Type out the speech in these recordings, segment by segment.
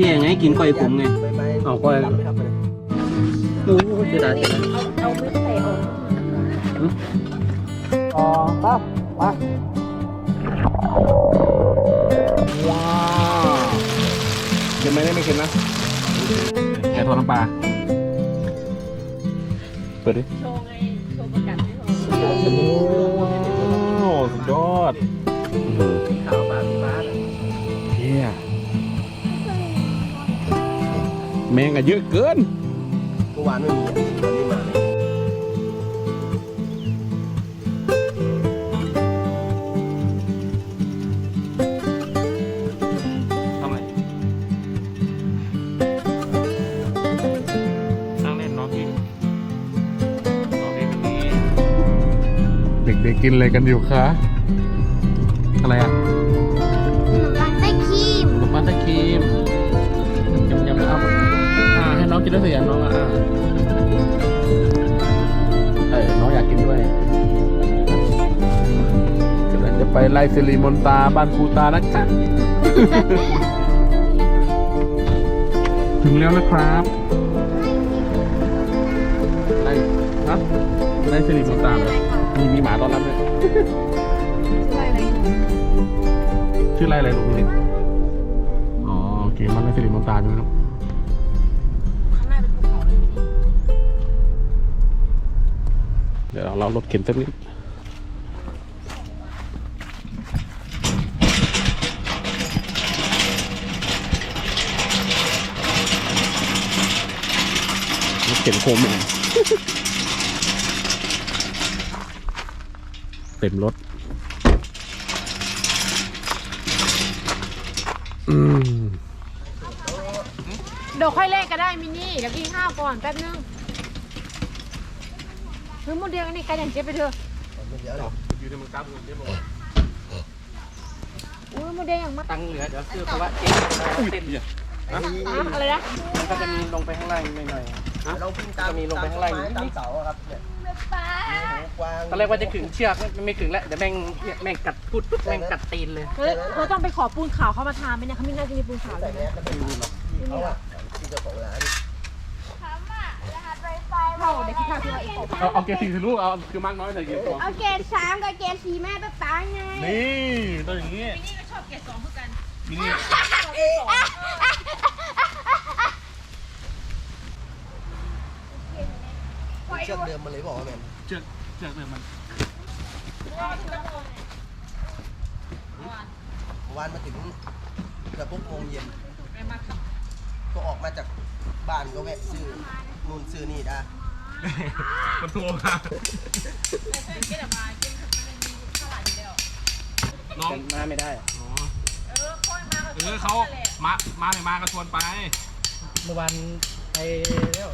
ที่ไงกินก้อยขมไงไปไปเอาก้อยจับไหมครับไปเลยโอ้โหเสียดายเอาเอามือใส่ออกอ๋อครับมาว้าวเค็มไหมไม่เค็มนะแกะทอดน้ำปลา เปิดดิ โชว์ไง โชว์ประกันไม่พอโอ้สุดยอดขาวปลาปลาเฮีย มงอะเยอะเกินเมื่อวานไม่มีอะวันนี้มาเลยทำไมนั่งเล่นน้องกินน้องเล่นตรงนี้เด็กๆกินอะไรกันอยู่คะ อ่าให้น้องกินด้วยสิอะน้องอะอ่าเอ้ยน้องอยากกินด้วยกำลังจะไปไล่สิริมนตาบ้านครูตานะจ๊ะถึงแล้วนะครับไล่ครับไล่สิริมนตาเลยมีมีหมาต้อนรับด้วยชื่ออะไรอะไรลูกนี่อ๋อโอเคมันในสิริมนตาใช่ไหมครับ เดี๋ยวเรารถเข็นสักนิดรถเข็นโคมเองเต็มรถเดี๋ยวค่อยเล่นก็ได้มินี่เดี๋ยวกินข้าวก่อนแป๊บนึง เฮ้ยโมเดลอันนี้กันอย่างเจ๊ไปเถอะเดี๋ยวเดี๋ยวอยู่ในมันกับเงินเจ๊บอกอุ้ยโมเดลอย่างมากตังค์เหลือเดี๋ยวซื้อเพราะว่าเจ๊เต้นอะอะไรนะมันก็จะมีลงไปข้างล่างนิดหน่อยเราพิ่งตามจะมีลงไปข้างล่างตมต้นไม้ตามเสาอะครับเนี่ยกวางตอนแรกว่าจะขึงเชือกไม่ไม่ขึงแล้วเดี๋ยวแม่งเนี่ยแม่งกัดพุดแม่งกัดตีนเลยเฮ้ยเราต้องไปขอปูนขาวเข้ามาทาไหมเนี่ยเขาไม่น่าจะมีปูนขาวใส่เลยแมสแล้วไปดูหรอกที่เขาอะที่เจ้าของร้านเข้าเดี๋ยวคิดข้าวที่ว่าอีกขอเอาเอาเกสี่สิลูกเอาคือมากน้อยใส่เกียร์สองเอาเกรดสามกับเกรดสี่แม่ป๊าป๊าไงนี่ตัวอย่างนี้นี่ก็ชอบเกรดสองเท่ากันนี่เชือกเดิมมันเลยบอกว่าแมนเชือกเชือกเดิมมันเมื่อวานมาถึงเกือบปุ๊บโมงเย็นก็ออกมาจากบ้านก็แวะซื้อนู่นซื้อนี่ได้ มันโทรมาน้อง มาไม่ได้อ๋อ เออเขามา มาไม่มาก็ชวนไป เมื่อวานไปแล้วแล้ว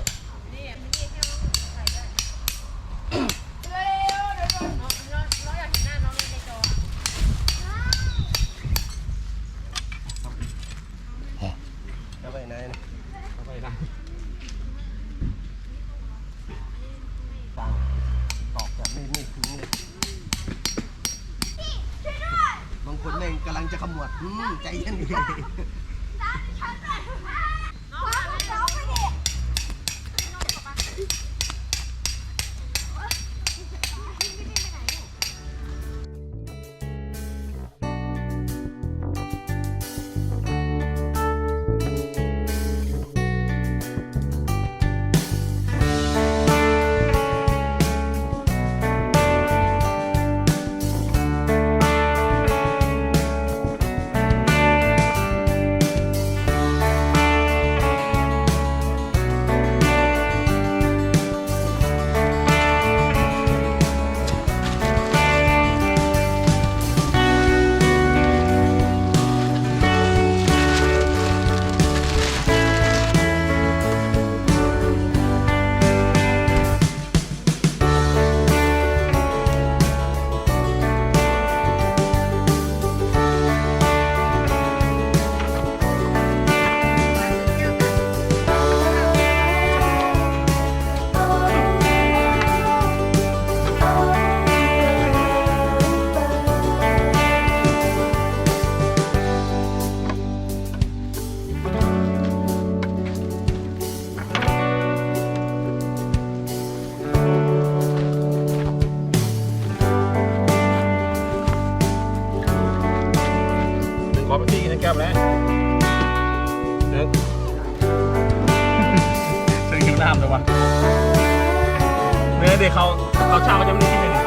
เนี่ยเด็กเขาเขาเช่าเขาจะไม่ได้กินเลย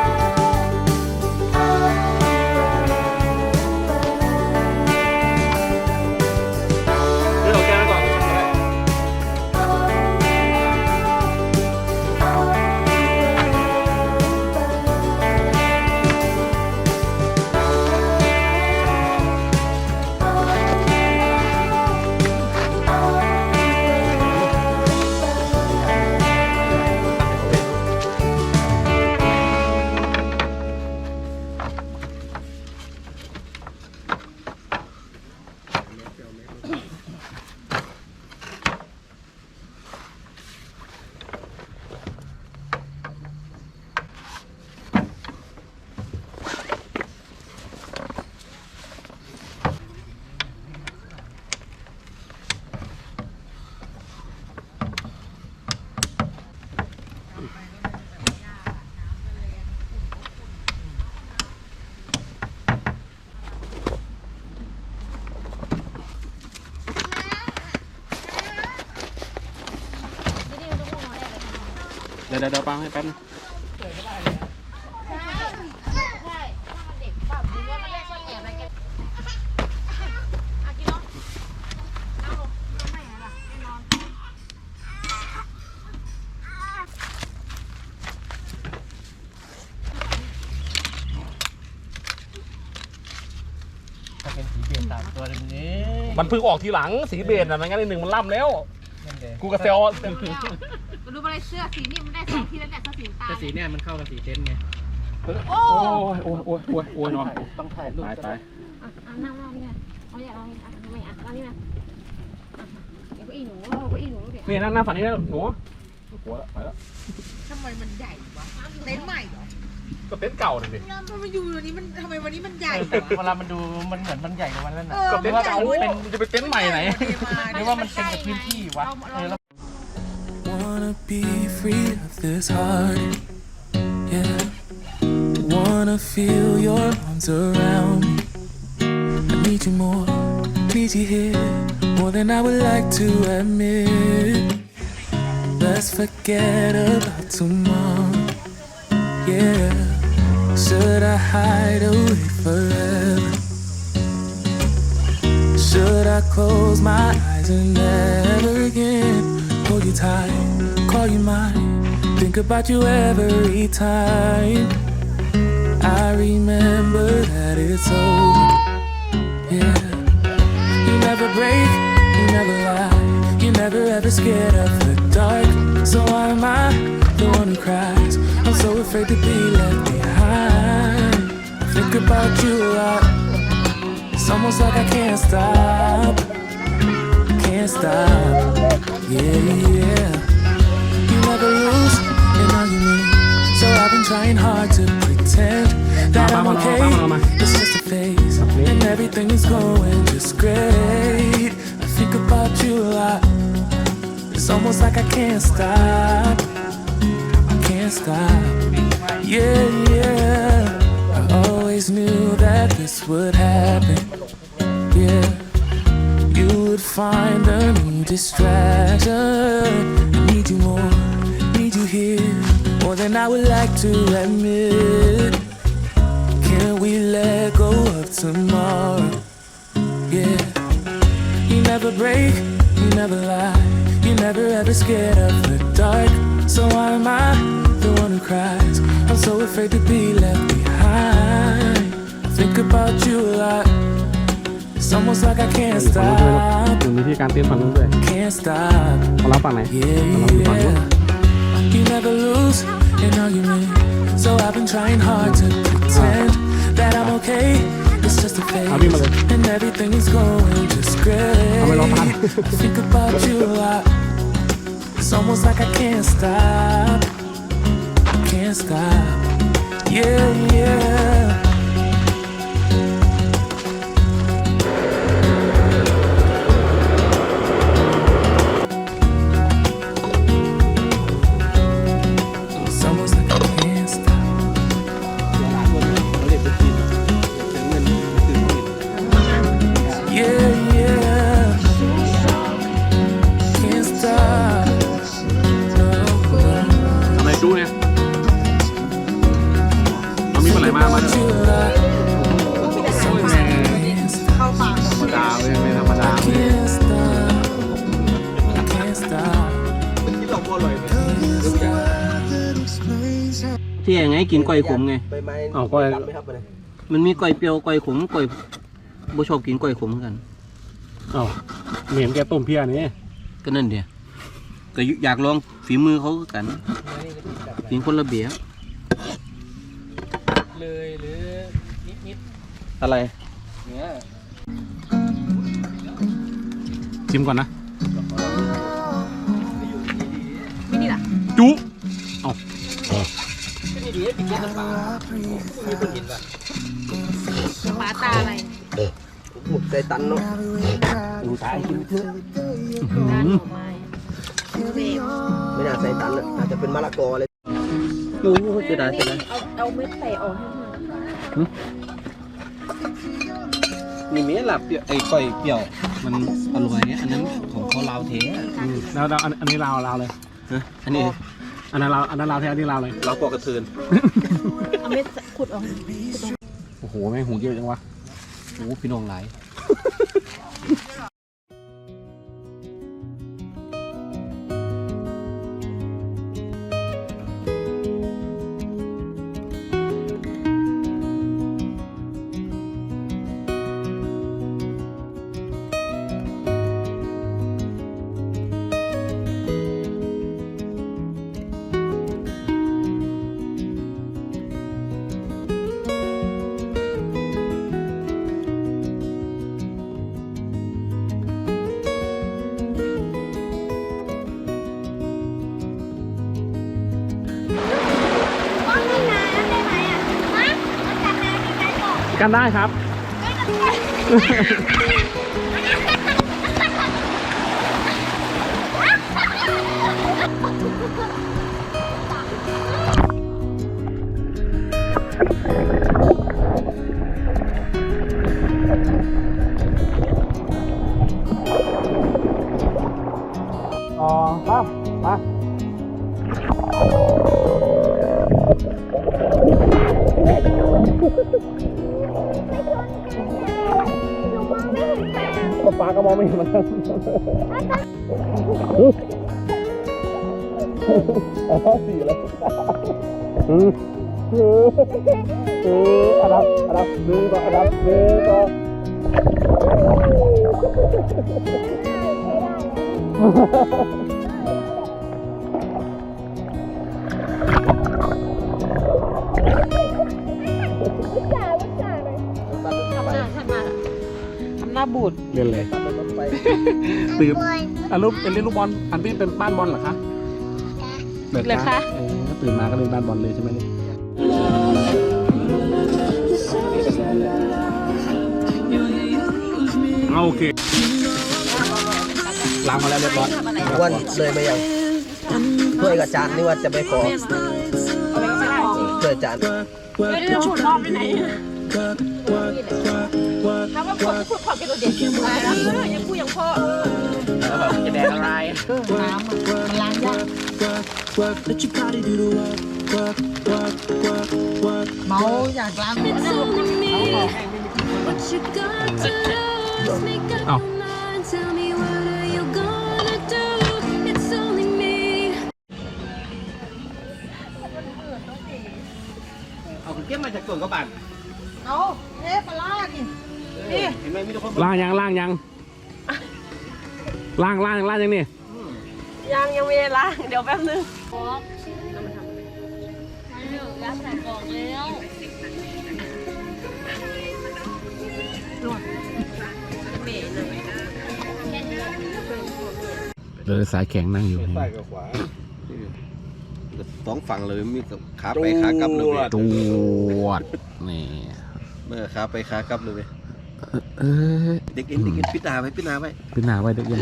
ดี๋ยวเดี๋ยวเดี๋ยวปังให้แป๊บนึงเป็นสีเบียดตามตัวนี้มันเพิ่งออกทีหลังสีเบจอะไม่งั้นไอ้หนึ่งมันล่ำแล้ว กูกับเซลดูอะไรเสื้อสีนี่มันได้สองทีแล้วเนี่ยเสื้อสีตาแต่สีเนี่ยมันเข้ากับสีเต็นท์ไงโอ้ยโอ้ยโอ้ยโอ้ยโอ้ยเนาะต้องถ่ายรูปตายตายอะอะนั่งนั่งนี่ไงเอาอย่าเอาอะทำไมอะเอานี่มาอะเดี๋ยวก็อีหนูเอาก็อีหนูเดี๋ยวนี่นั่งนั่งฝั่งนี้นะหนูหัวละไปแล้วทำไมมันใหญ่วะเต็นท์ใหม่เหรอ ก็เต็นท์เก่าเลยดิมันมาอยู่วันนี้มันทำไมวันนี้มันใหญ่เออเวลามันดูมันเหมือนมันใหญ่กว่าวันนั้นเอน่ะอก็มัเต็นนท์ใหญ่เก่าเว้ยมันจะไปเต็นท์ใหม่ไหน หรือว่ามันเป็นกับพื้นที่วะเออแล้ว Wanna be free of this heart. Yeah. Wanna feel your arms around me. I need you more, need you here, more than I would like to admit. Let's forget about tomorrow. Yeah. Should I hide away forever? Should I close my eyes and never again hold you tight, call you mine, think about you every time? I remember that it's over. Yeah, you never break, you never lie, you never ever scared of the dark. So why am I the one who cries? I'm so afraid to be left behind. I think about you a lot. It's almost like I can't stop. Can't stop. Yeah, yeah. You never lose an argument. So I've been trying hard to pretend that I'm okay. It's just a phase. And everything is going just great. I think about you a lot. It's almost like I can't stop. Stop. Yeah, yeah. I always knew that this would happen. Yeah. You would find a new distraction. I need you more, need you here, more than I would like to admit. Can we let go of tomorrow? Yeah. You never break, you never lie, you never ever scared of the dark. So why am I the one who cries? I'm so afraid to be left behind. I think about you a lot. It's almost like I can't ฝั่งนู้นด้วยนะ stop, ถึงวิธีการเต้นฝั่งนู้นด้วย can't stop. มารับฝั่งไหน Yeah, มารับอยู่ฝั่งนู้น yeah. You never lose an argument. So I've been trying hard to pretend that I'm okay. It's just a phase. Abi, mother. And everything is going just great. Abi, lo pan. I think about you a lot. It's almost like I can't stop. Can't stop. Yeah, yeah. ที่ยังไงกินก้อยขมไง ใบไม้เอาก้อย ดำไหมครับอันนี้มันมีก้อยเปรี้ยวก้อยขมก้อยบ่ชอบกินก้อยขมกัน อ้าวเหม็นแกต้มเพี้ยนี่ก็นั่นเดียวก็อยากลองฝีมือเขาคือกันฝีคนละเบียเลยหรือนิดนิดอะไร เนื้อชิมก่อนนะไม่นี่ล่ะจุนี่ดีปิดเย็นน้ำปลามีคนกินป่ะปลาตาอะไรหมุดใจตันเนาะดูตายกินเถอะด้านหน่อไม้เบรไม่น่าใส่ตันอะอาจจะเป็นมะละกอเลยโอ้โหจะได้จะได้เอาเอาเม็ดใส่ออกให้หน่อยนี่มีหลับเปรี้ยวไอ้ก้อยเปรี้ยวมันอร่อยอันนั้นของเขาลาวเทอะอืมแล้วแล้วอันอันนี้ลาวลาวเลย ฮะอันนี้ อันนั้นลาวอันนั้นลาวแท้อันนี้ลาวเลย เราปอกกระเทือนเอาเม็ดขุดออก โอ้โห แม่งหูเยอะจังวะโอ้พี่น้องหลาย กันได้ครับ อ๋อมาก็ปลา มองไม่เห็นมันเอาสี่เลยเออเออเอออันดับอันดับหนึ่งต่ออันดับหนึ่งต่อเล่นเลย ตื่นอะลูกเป็นเล่นลูกบอลอันนี้เป็นบ้านบอลเหรอคะเลยคะเออตื่นมาก็เล่นบ้านบอลเลยใช่ไหมลูกเอาโอเคล้างมาแล้วเรียบร้อยอ้วันเลยมายังถ้วยกับจานนี่ว่าจะไปขอถ้วยจานไม่ได้ขุดรอบไปไหน ถ้าว่าขุดขุดขอบกินตัวเด็ดอะไรนะยังพูดยังพ่อแล้วแบบจะแดงอะไรน้ำมันล้างยาก Let your body do the work, work, work, work, work. เมาอยากล้าง It's only me. What you got to lose? Make up Oh. your mind. Tell me what are you gonna do? It's only me. เอาคุณเก็บมาจากสวนกระบาดเอาเอ๊ะปลาล่า นี่เห็นไหมมีทุกคนล่างยังล่างยังล่างล่างล่างยังนี่ยังยังไม่ได้ล้างเดี๋ยวแป๊บนึงเลยสายแข็งนั่งอยู่สองฝั่งเลยมีกับขาไปขากลับเลยเว้ยจวดนี่เมื่อขาไปขากลับเลย เว้ยเออเด็กเอ็นเด็กเอ็นพิจารณาไปพิจารณาไปเป็นหนาไว้เด็กยัง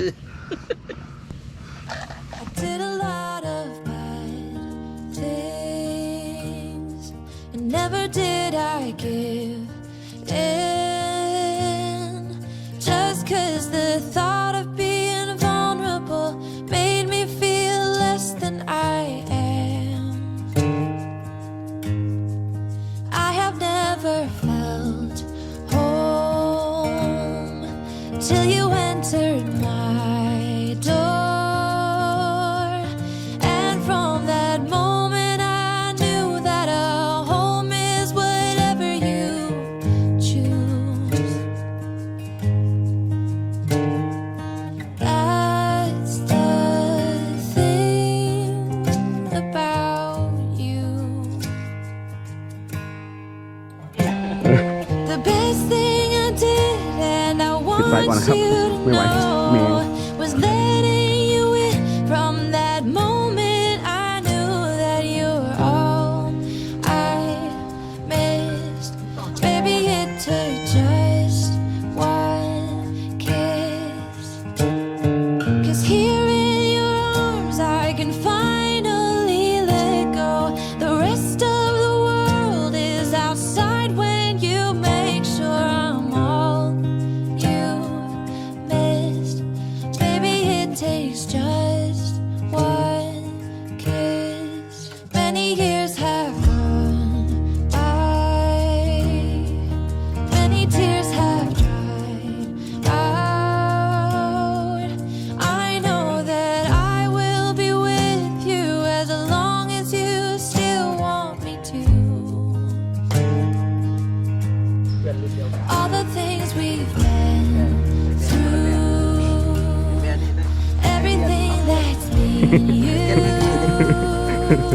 Did a lot of bad things, and never did I give in. สายก่อนนะครับ ไม่ไหวแมง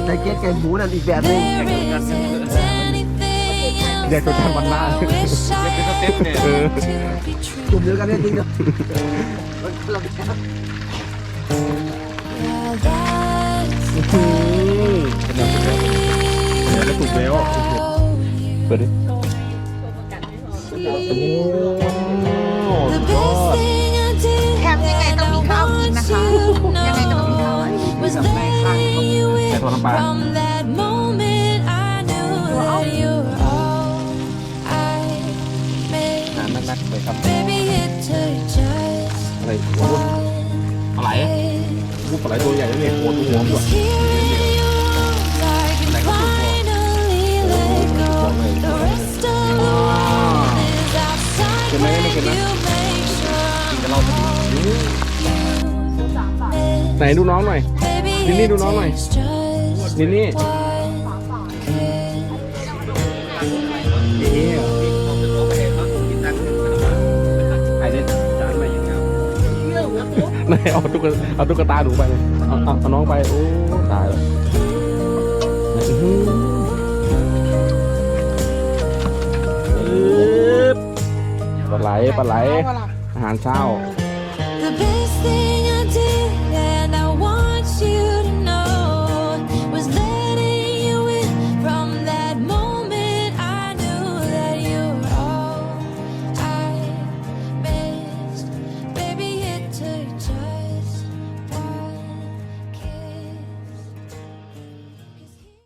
แต่เก็ตไก่หมูนั่นอีกแบบหนึง There isn't anything else เรียกตัวแทนวันหน้า that I wish I สเต็ปเนี่ย had to be true. กลุ่มเดียวกันเนี่ยจริงเนาะมันคนละแบบ Yeah, that's เป็นแบบเป็นแบบเดี๋ยวได้ถูกแล้ว how you เปิดดิ The best thing I did ต่ in ตัวน้ำปลา from that moment I knew that you were all I หา made นักๆไปครับ Baby it took just อะไรหัวรุ่น one ปลาไหล kiss รูปปลาไหลตัวใหญ่เลยหัวตัวหัวด้วย Cause here in your arms I can finally let go The rest of the world is outside จะไม่ when ได้ you ไม่กินนะ make sure กินกับเราพอดี you ไหนดูน้องหน่อย Baby, Nini, it doe nou นี่นี่ one kiss. นี่ไอ้เนี่ยจานมาอย่างงี้ยไหนเอาตุ๊กเอาตุ๊กตาหนูไปเลยเอาเอาเอาน้องไป โอ้ตายแล้วปลาไหลปลาไหลอาหารเช้า